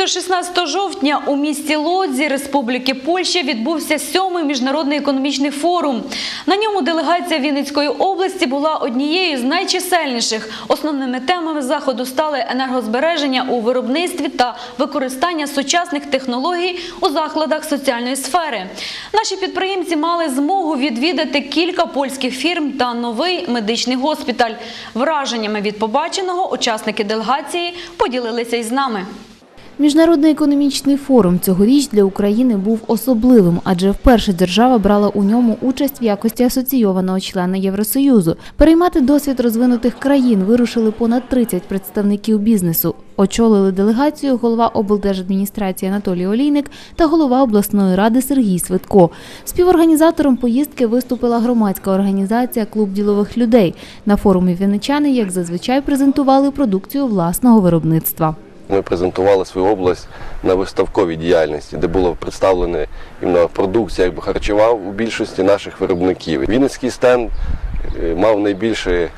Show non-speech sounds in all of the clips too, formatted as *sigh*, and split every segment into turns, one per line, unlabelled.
15-16 жовтня у місті Лодзі Республіки Польща відбувся сьомий міжнародний економічний форум. На ньому делегація Вінницької області була однією з найчисельніших. Основними темами заходу стали енергозбереження у виробництві та використання сучасних технологій у закладах соціальної сфери. Наші підприємці мали змогу відвідати кілька польських фірм та новий медичний госпіталь. Враженнями від побаченого учасники делегації поділилися із нами.
Міжнародний економічний форум цьогоріч для України був особливим, адже вперше держава брала у ньому участь в якості асоційованого члена Євросоюзу. Переймати досвід розвинутих країн вирушили понад 30 представників бізнесу. Очолили делегацію голова облдержадміністрації Анатолій Олійник та голова обласної ради Сергій Свитко. Співорганізатором поїздки виступила громадська організація Клуб ділових людей. На форумі вінничани, як зазвичай, презентували продукцію власного виробництва.
Ми презентували свою область на виставковій діяльності, де було представлена іменно продукція якби харчова у більшості наших виробників. Вінницький стенд е, мав найбільше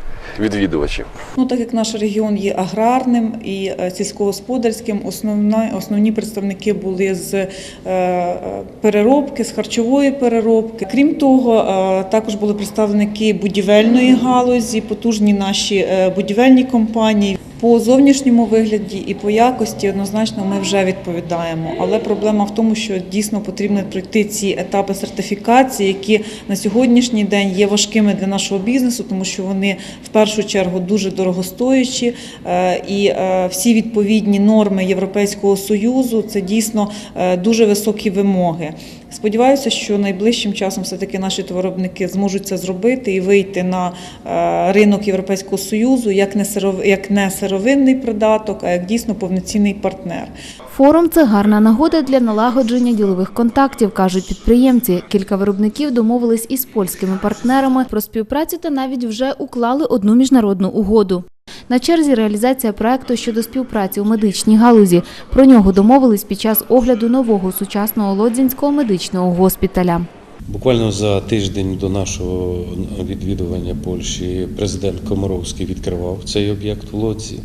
відвідувачів.
Ну, так як наш регіон є аграрним і е, сільськогосподарським, основна, основні представники були з е, переробки, з харчової переробки. Крім того, також були представники будівельної галузі, потужні наші будівельні компанії. По зовнішньому вигляді і по якості однозначно ми вже відповідаємо. Але проблема в тому, що дійсно потрібно пройти ці етапи сертифікації, які на сьогоднішній день є важкими для нашого бізнесу, тому що вони в першу чергу дуже дорогостоячі, е, і е, всі відповідні норми Європейського союзу це дійсно е, дуже високі вимоги. Сподіваюся, що найближчим часом все-таки наші товаровиробники зможуть це зробити і вийти на е, ринок Європейського союзу як не як не сировинний придаток, а як дійсно повноцінний партнер.
Форум це гарна нагода для налагодження ділових контактів, кажуть підприємці. Кілька виробників домовились із польськими партнерами про співпрацю та навіть вже уклали одну міжнародну угоду. На черзі реалізація проекту щодо співпраці у медичній галузі. Про нього домовились під час огляду нового сучасного лодзінського медичного госпіталя.
Буквально за тиждень до нашого відвідування Польщі президент Комаровський відкривав цей об'єкт в Лодзі.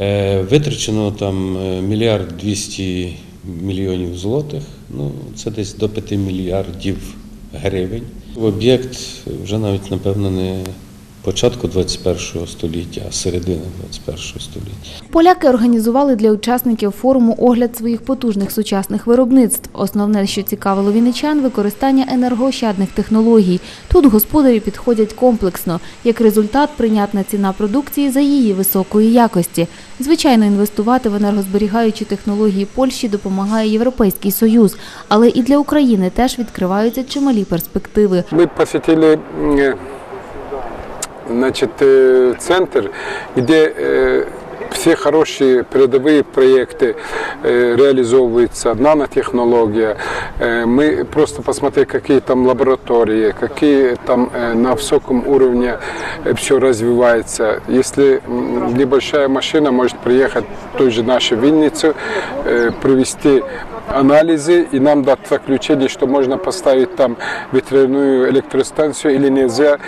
Е, Витрачено там е, мільярд 200 мільйонів злотих, ну це десь до 5 мільярдів гривень. Об'єкт вже навіть, напевно, не початку 21 століття, а середина 21 століття.
Поляки організували для учасників форуму огляд своїх потужних сучасних виробництв. Основне, що цікавило вінничан – використання енергоощадних технологій. Тут господарі підходять комплексно. Як результат, прийнятна ціна продукції за її високої якості. Звичайно, інвестувати в енергозберігаючі технології Польщі допомагає Європейський Союз. Але і для України теж відкриваються чималі перспективи.
Мы посетили значит, э, центр, где э, все хорошие передовые проекты э, реализовываются, нанотехнология. Э, Мы просто посмотрели, какие там лаборатории, какие там э, на высоком уровне все развивается. Если м, небольшая машина может приехать в той же нашей Винницу, э, провести анализы и нам дать заключение, что можно поставить там ветряную электростанцию или нельзя.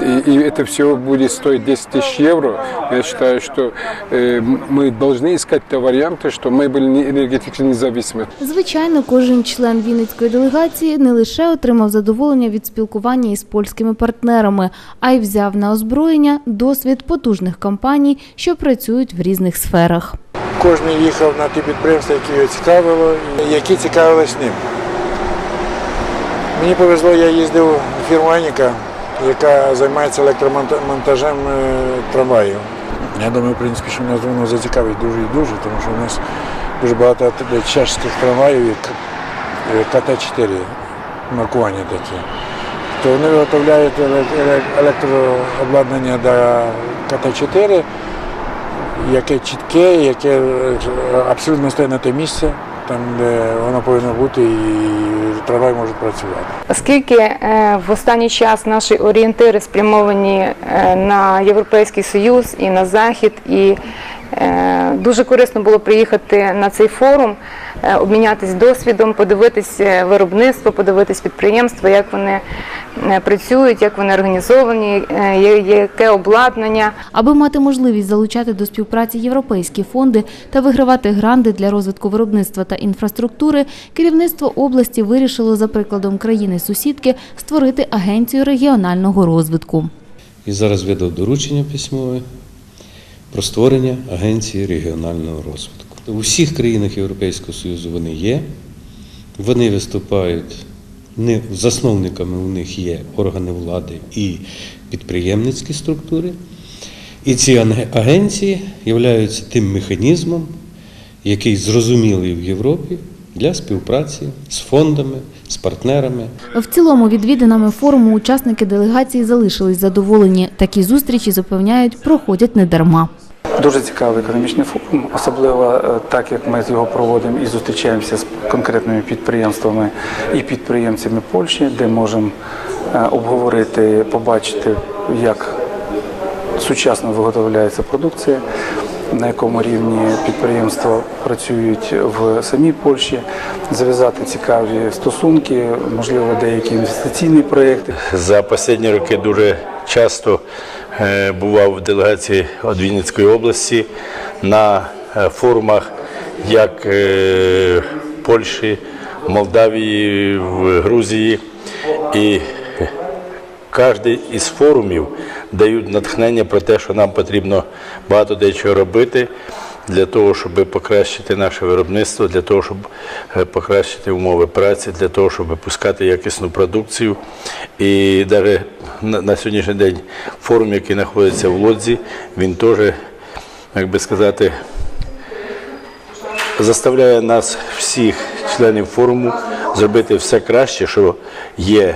И, и это все будет стоить 10 тысяч евро. Я считаю, что э, мы должны искать те варианты, что мы были не- энергетически независимы.
Звичайно, кожен член Вінницької делегації не лише отримав задоволення від спілкування із польськими партнерами, а й взяв на озброєння досвід потужних компаній, що працюють в різних сферах.
Кожен їхав на ті підприємства, які його цікавило, і які цікавились ним. Мені повезло, я їздив в фірму Аніка, яка займається електромонтажем е, трамваїв. Я думаю, в принципі, що нас воно зацікавить дуже і дуже, тому що у нас дуже багато чешських трамваїв, як е, КТ-4, маркування такі. То вони виготовляють еле- еле- електрообладнання до КТ-4, яке чітке, яке е, абсолютно стоїть на те місце, там, де воно повинно бути, і трамвай може працювати.
Оскільки е, в останній час наші орієнтири спрямовані е, на Європейський Союз і на Захід, і е, дуже корисно було приїхати на цей форум, обмінятись досвідом, подивитись е, виробництво, подивитись підприємства, як вони е, працюють, як вони організовані, е, яке обладнання.
Аби мати можливість залучати до співпраці європейські фонди та вигравати гранди для розвитку виробництва та інфраструктури, керівництво області вирішило за прикладом країни-сусідки створити агенцію регіонального розвитку.
І зараз видав доручення письмове про створення агенції регіонального розвитку. У всіх країнах Європейського Союзу вони є. Вони виступають не засновниками у них є органи влади і підприємницькі структури. І ці агенції являються тим механізмом, який зрозумілий в Європі для співпраці з фондами, з партнерами.
В цілому відвідинами форуму учасники делегації залишились задоволені. Такі зустрічі запевняють, проходять недарма.
Дуже цікавий економічний форум, особливо е, так як ми його проводимо і зустрічаємося з конкретними підприємствами і підприємцями Польщі, де можемо е, обговорити, побачити, як сучасно виготовляється продукція, на якому рівні підприємства працюють в самій Польщі, зав'язати цікаві стосунки, можливо, деякі інвестиційні проєкти.
За останні роки дуже часто бував в делегації від Вінницької області на е, форумах як е, Польщі, Молдавії, Грузії. І кожен із форумів дають натхнення про те, що нам потрібно багато дечого робити для того, щоб покращити наше виробництво, для того, щоб е, покращити умови праці, для того, щоб випускати якісну продукцію. І навіть на, на сьогоднішній день форум, який знаходиться в Лодзі, він теж, як би сказати, заставляє нас, всіх членів форуму, зробити все краще, що є,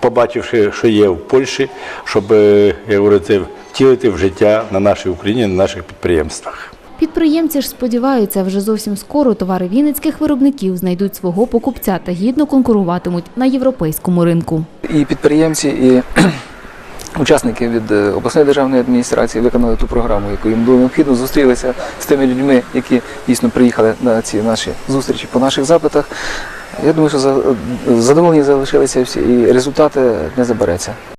побачивши, що є в Польщі, щоб, е, як говорити, втілити в життя на нашій Україні, на наших підприємствах.
Підприємці ж сподіваються, вже зовсім скоро товари вінницьких виробників знайдуть свого покупця та гідно конкуруватимуть на європейському ринку.
і підприємці, і *clears throat* учасники від е, обласної державної адміністрації виконали ту програму, яку їм було необхідно, зустрілися з тими людьми, які дійсно приїхали на ці наші зустрічі по наших запитах. Я думаю, що за- задоволені залишилися всі, і результати не забереться.